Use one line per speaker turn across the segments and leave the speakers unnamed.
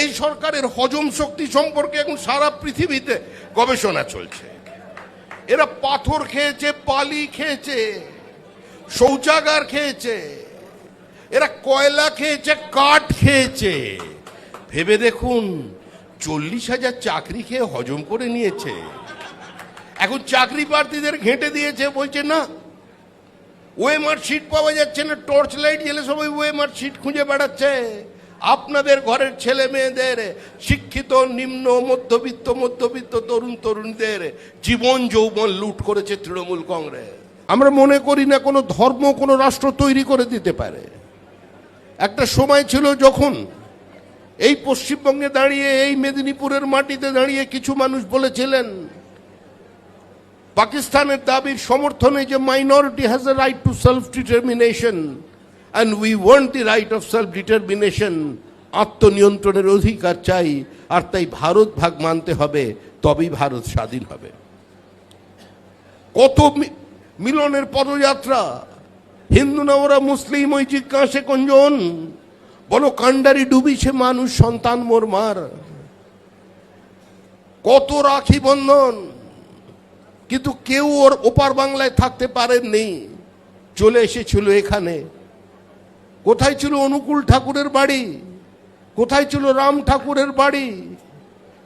এই সরকারের হজম শক্তি সম্পর্কে এখন সারা পৃথিবীতে গবেষণা চলছে। এরা পাথর খেয়েছে, বালি খেয়েছে, শৌচাগার খেয়েছে, এরা কয়লা খেয়েছে, কাঠ খেয়েছে। ভেবে দেখুন, চল্লিশ হাজার চাকরি খেয়ে হজম করে নিয়েছে। এখন চাকরি প্রার্থীদের ঘেঁটে দিয়েছে, বলছে, না ওয়েমার সিট পাওয়া যাচ্ছে না টর্চ লাইট জেলে সবাই ওয়েমার সিট খুঁজে বেড়াচ্ছে। আপনাদের ঘরের ছেলে মেয়েদের, শিক্ষিত, নিম্ন, মধ্যবিত্ত মধ্যবিত্ত তরুণ তরুণীদের জীবন যৌবন লুট করেছে তৃণমূল কংগ্রেস। আমরা মনে করি না কোনো ধর্ম, কোনো রাষ্ট্র তৈরি করে দিতে পারে। একটা সময় ছিল যখন এই পশ্চিমবঙ্গে দাঁড়িয়ে, এই মেদিনীপুরের মাটিতে দাঁড়িয়ে কিছু মানুষ বলেছিলেন, পাকিস্তানের দাবির সমর্থনে যে minority has a right to self determination and we want the right of self determination আত্মনিয়ন্ত্রণের অধিকার চাই, আর তাই ভারত ভাগ মানতে হবে, তবেই ভারত স্বাধীন হবে। কত মিলনের পদযাত্রা, হিন্দু না ওরা মুসলিম, ওই জিজ্ঞাসে কঞ্জন, বলো কান্ডারি ডুবিছে মানুষ, সন্তান মোর মার। কত রাখি বন্ধন, কিন্তু কেউ ওর ওপার বাংলায় থাকতে পারেননি, চলে এসেছিল এখানে। কোথায় ছিল অনুকূল ঠাকুরের বাড়ি? কোথায় ছিল রাম ঠাকুরের বাড়ি?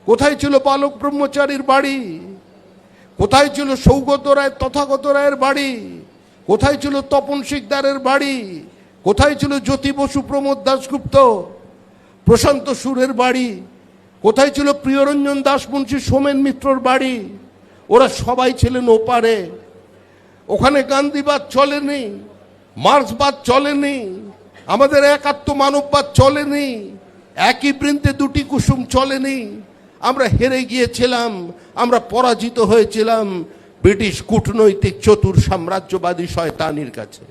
কোথায় ছিল বালক ব্রহ্মচারীর বাড়ি? কোথায় ছিল সৌগত রায় তথাগত রায়ের বাড়ি? কোথায় ছিল তপন শিকদারের বাড়ি? কোথায় ছিল জ্যোতি বসু প্রমোদ দাশগুপ্ত? প্রশান্ত সুরের বাড়ি? কোথায় ছিল প্রিয়রঞ্জন দাস মুন্সী সোমেন মিত্রর বাড়ি? ওরা সবাই ছিলেন ওপারে। ওখানে গান্ধীবাদ চলেনি, মার্ক্সবাদ চলেনি। আমাদের একাত্ম মানববাদ চলেনি, একই বৃন্তে দুটি কুসুম চলেনি। আমরা হেরে গিয়েছিলাম, আমরা পরাজিত হয়েছিলাম ব্রিটিশ কূটনৈতিক চতুর সাম্রাজ্যবাদী শয়তানির কাছে।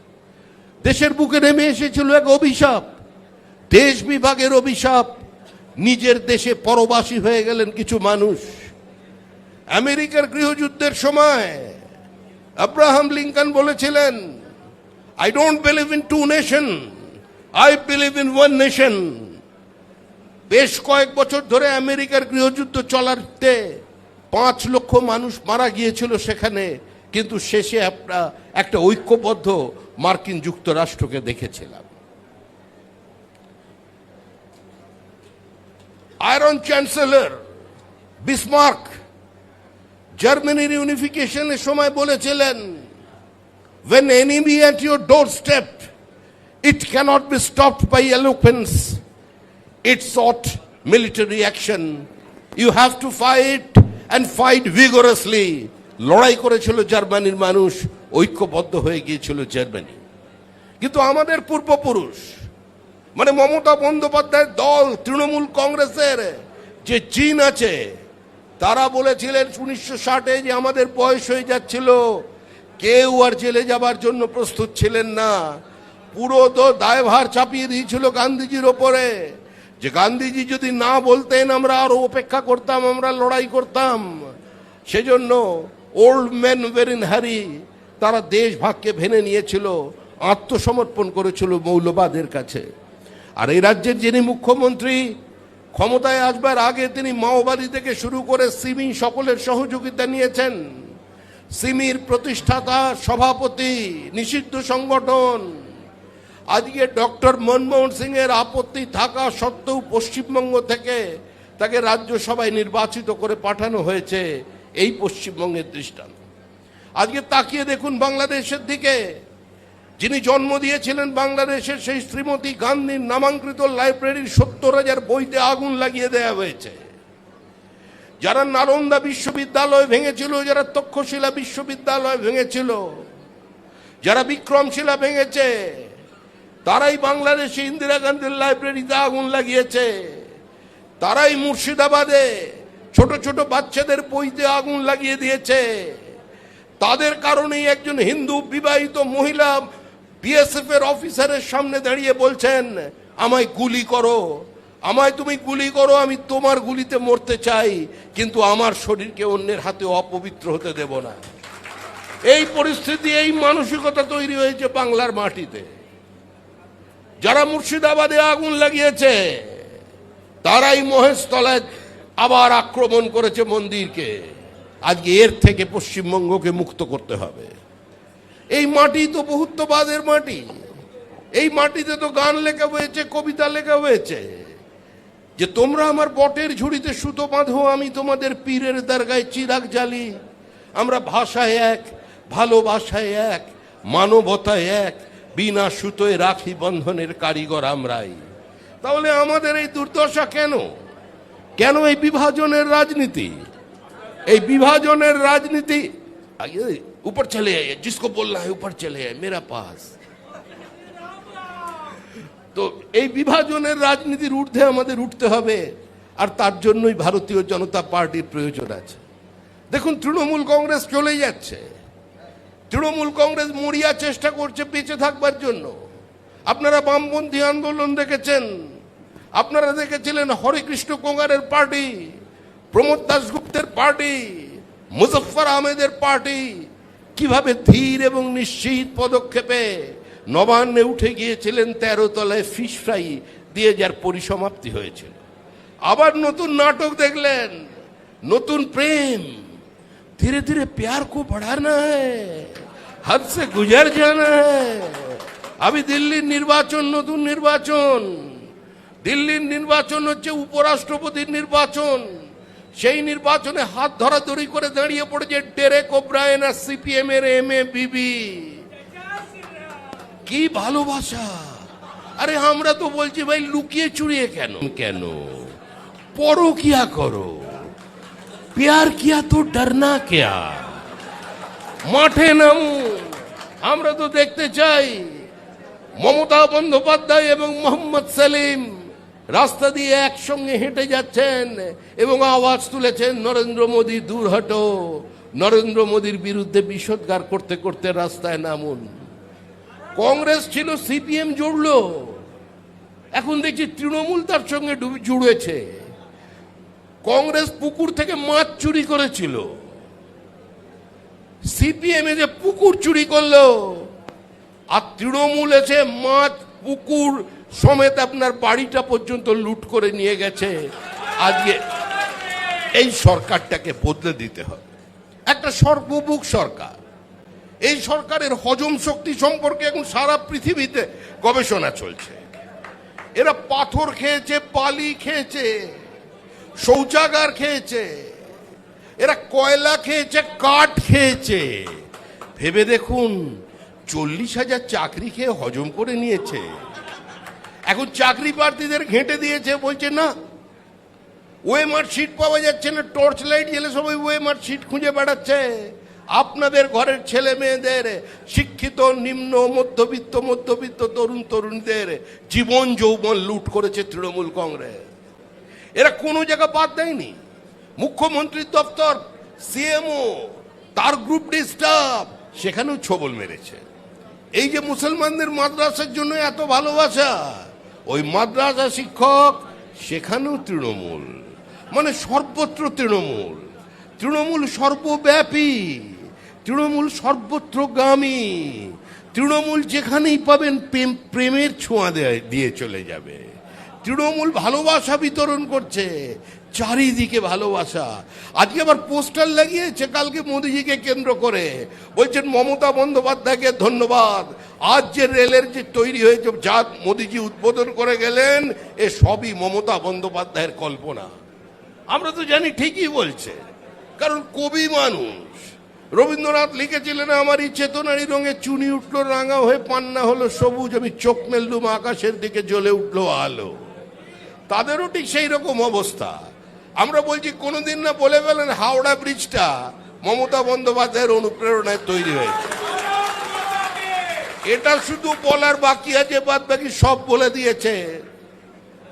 দেশের বুকে নেমে এসেছিল এক অভিশাপ, দেশ বিভাগের অভিশাপ। নিজের দেশে পরবাসী হয়ে গেলেন কিছু মানুষ। আমেরিকার গৃহযুদ্ধের সময় আব্রাহাম লিঙ্কন বলেছিলেন I don't believe in two nation I believe in one nation বেশ কয়েক বছর ধরে আমেরিকার গৃহযুদ্ধ চলাতে পাঁচ লক্ষ মানুষ মারা গিয়েছিল সেখানে, কিন্তু শেষে আমরা একটা ঐক্যবদ্ধ মার্কিন যুক্তরাষ্ট্রকে দেখেছিলাম। আয়রন চ্যান্সেলর বিসমার্ক জার্মানির ইউনিফিকেশনের সময় বলেছিলেন, when enemy at your doorstep it cannot be stopped by eloquence. It sought military action. You have to fight and fight vigorously. লড়াই করেছিল জার্মানির মানুষ, ঐক্যবদ্ধ হয়ে গিয়েছিল জার্মানি। কিন্তু আমাদের পূর্বপুরুষ মানে মমতা বন্দ্যোপাধ্যায়ের দল, তৃণমূল কংগ্রেসের যে জিন আছে, তারা বলেছিলেন উনিশশো ষাটে যে আমাদের বয়স হয়ে যাচ্ছিল, কেউ আর জেলে যাবার জন্য প্রস্তুত ছিলেন না। পুরো তো দায়ভার চাপিয়ে দিয়েছিল গান্ধীজির ওপরে। যে গান্ধীজি যদি না বলতেন, আমরা আরও অপেক্ষা করতাম, আমরা লড়াই করতাম। সেজন্য ওল্ড ম্যান ভেরিন হ্যারি তারা দেশ ভাগকে ভেনে নিয়েছিল, আত্মসমর্পণ করেছিল মৌলবাদের কাছে। আর এই রাজ্যের যিনি মুখ্যমন্ত্রী, ক্ষমতায় আসবার আগে তিনি মাওবাদী থেকে শুরু করে সিমি সকলের সহযোগিতা নিয়েছেন। সিমির প্রতিষ্ঠাতা, সভাপতি, নিষিদ্ধ সংগঠন আজকে ডক্টর মনমোহন সিং এর আপত্তি থাকা সত্ত্বেও পশ্চিমবঙ্গ থেকে তাকে রাজ্যসভায় নির্বাচিত করে পাঠানো হয়েছে, এই পশ্চিমবঙ্গের দৃষ্টান্ত। আজকে তাকিয়ে দেখুন বাংলাদেশের দিকে। যিনি জন্ম দিয়েছিলেন বাংলাদেশের সেই শ্রীমতী গান্ধীর নামাঙ্কৃত লাইব্রেরির সত্তর হাজার বইতে আগুন লাগিয়ে দেওয়া হয়েছে। যারা নালন্দা বিশ্ববিদ্যালয় ভেঙেছিল, যারা তক্ষশিলা বিশ্ববিদ্যালয় ভেঙেছিল, যারা বিক্রমশিলা ভেঙেছে তারাই বাংলাদেশে ইন্দিরা গান্ধীর লাইব্রেরিতে আগুন লাগিয়েছে। তারাই মুর্শিদাবাদে ছোট ছোট বাচ্চাদের বইতে আগুন লাগিয়ে দিয়েছে। তাদের কারণেই একজন হিন্দু বিবাহিত মহিলা বিএসএফ এর অফিসারের সামনে দাঁড়িয়ে বলছেন, আমায় গুলি করো। আমায় তুমি গুলি করো, আমি তোমার গুলিতে মরতে চাই, কিন্তু আমার শরীরকে অন্যের হাতে অপবিত্র হতে দেব না। এই পরিস্থিতি, এই মানসিকতা তৈরি হয়েছে বাংলার মাটিতে। যারা মুর্শিদাবাদে আগুন লাগিয়েছে, তারাই মহেশতলায় আবার আক্রমণ করেছে মন্দিরকে। আজকে এর থেকে পশ্চিমবঙ্গকে মুক্ত করতে হবে। এই মাটি তো বহুত্ববাদের মাটি। এই মাটিতে তো গান লেখা হয়েছে, কবিতা লেখা হয়েছে। যে তোমরা আমার বটের ঝুড়িতে সুতো বাঁধো, আমি তোমাদের পীরের দরগায় চিরাগ জ্বালি। আমরা ভাষায় এক, ভালোবাসায় এক, মানবতায় এক বিনা সুতোয় রাখি বন্ধনের কারিগর আমরাই তাহলে আমাদের এই দুর্দশা কেন কেন এই বিভাজনের রাজনীতি এই বিভাজনের রাজনীতি आइए, ऊपर चले आइए जिसको बोलना है ऊपर चले आइए मेरा पास তো এই বিভাজনের রাজনীতির ঊর্ধ্বে আমাদের উঠতে হবে আর তার জন্যই ভারতীয় জনতা পার্টির প্রয়োজন আছে দেখুন তৃণমূল কংগ্রেস চলে যাচ্ছে তৃণমূল কংগ্রেস মরিয়া চেষ্টা করছে বেঁচে থাকবার জন্য। আপনারা বামপন্থী আন্দোলন দেখেছেন। আপনারা দেখেছিলেন হরেকৃষ্ণ কোঙ্গারের পার্টি, প্রমোদ দাসগুপ্তের পার্টি, মুজফফর আহমেদের পার্টি। কীভাবে ধীর এবং নিশ্চিত পদক্ষেপে নবান্নে উঠে গিয়েছিলেন তেরো তলায় ফিশ ফ্রাই দিয়ে যার পরিসমাপ্তি হয়েছিল। আবার নতুন নাটক দেখলেন, নতুন প্রেম। धीरे धीरे प्यार को बढ़ाना है हद से गुजर जाना है আমি দিল্লির নির্বাচন নতুন নির্বাচন দিল্লির নির্বাচন হচ্ছে উপরাষ্ট্রপতির নির্বাচন সেই নির্বাচনে হাত ধরাধরি করে দাঁড়িয়ে পড়েছে ডেরেক ওব্রায়েন আর সিপিএম এর এম এ বিবি কি ভালোবাসা আরে আমরা তো বলছি ভাই লুকিয়ে চুরিয়ে কেন কেন পরকিয়া করো प्यार किया तो डरना क्या মাঠে নামুন আমরা তো দেখতে চাই মমতা বন্দ্যোপাধ্যায় এবং মোহাম্মদ সেলিম রাস্তা দিয়ে একসঙ্গে হেঁটে যাচ্ছেন এবং আওয়াজ তুলেছেন নরেন্দ্র মোদী দূর হটো নরেন্দ্র মোদীর বিরুদ্ধে বিষোদ্গার করতে করতে রাস্তায় নামুন কংগ্রেস ছিল সিপিএম জুড়লো এখন দেখছি তৃণমূল তার সঙ্গে ডুবে- জুড়েছে কংগ্রেস পুকুর থেকে মাছ চুরি করেছিল। সিপিএম এ যে পুকুর চুরি করল, আর তৃণমূল এসে মাছ, পুকুর সমেত আপনার বাড়িটা পর্যন্ত লুট করে নিয়ে গেছে। আজকে এই সরকারটাকে বদলে দিতে হবে। একটা সর্বমুখ সরকার। এই সরকারের হজম শক্তি সম্পর্কে এখন সারা পৃথিবীতে গবেষণা চলছে। এরা পাথর খেয়েছে, বালি খেয়েছে। শৌচাগার খেয়েছে, এরা কয়লা খেয়েছে, কাঠ খেয়েছে। ভেবে দেখুন, চল্লিশ হাজার চাকরি খেয়ে হজম করে নিয়েছে। এখন চাকরি প্রার্থীদের ঘেঁটে দিয়েছে, বলছে, না ওয়েমার সিট পাওয়া যাচ্ছে না, টর্চ লাইট জেলে সবাই ওয়েমার সিট খুঁজে বেড়াচ্ছে। আপনাদের ঘরের ছেলে মেয়েদের, শিক্ষিত, নিম্ন, মধ্যবিত্ত মধ্যবিত্ত তরুণ তরুণীদের জীবন যৌবন লুট করেছে তৃণমূল কংগ্রেস। এরা কোনো জায়গা বাদ দেয়নি। মুখ্যমন্ত্রীর দপ্তর সিএমও তার গ্রুপ ডি স্টাফ সেখানেও ছবল মেরেছে। এই যে মুসলমানদের মাদ্রাসার জন্য এত ভালোবাসা, ওই মাদ্রাসা শিক্ষক সেখানেও তৃণমূল। মানে সর্বত্র তৃণমূল। তৃণমূল সর্বব্যাপী, তৃণমূল সর্বত্র সর্বত্রগামী, তৃণমূল যেখানেই পাবেন প্রেম, প্রেমের ছোঁয়া দিয়ে চলে যাবে। তৃণমূল ভালোবাসা বিতরণ করছে, চারিদিকে ভালোবাসা। আজকে আবার পোস্টার লাগিয়েছে, কালকে মোদিজিকে কেন্দ্র করে। বলছেন, মমতা বন্দ্যোপাধ্যায়কে ধন্যবাদ। আজ যে রেলের যে তৈরি হয়েছে, যা মোদিজি উদ্বোধন করে গেলেন, এ সবই মমতা বন্দ্যোপাধ্যায়ের কল্পনা। আমরা তো জানি ঠিকই বলছে। কারণ কবি মানুষ। রবীন্দ্রনাথ লিখেছিলেন, আমার এই চেতনারি রঙে চুনি উঠল, রাঙা হয়ে পান্না হলো সবুজ, আমি চোখ মেললুম, আকাশের দিকে জ্বলে উঠল আলো। তাদেরও ঠিক সেই রকম অবস্থা। আমরা বলছি, কোনোদিন না বলে গেলেন হাওড়া ব্রিজটা মমতা বন্দ্যোপাধ্যায়ের অনুপ্রেরণায় তৈরি হয়েছে। এটা শুধু বলার বাকি আছে বাদ বাকি সব বলে দিয়েছে।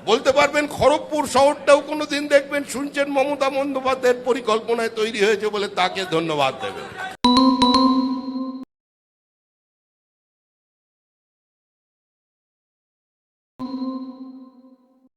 বলতে পারবেন, খড়গপুর শহরটাও কোনোদিন দেখবেন, শুনছেন মমতা বন্দ্যোপাধ্যায়ের পরিকল্পনায় তৈরি হয়েছে বলে তাকে ধন্যবাদ দেবেন।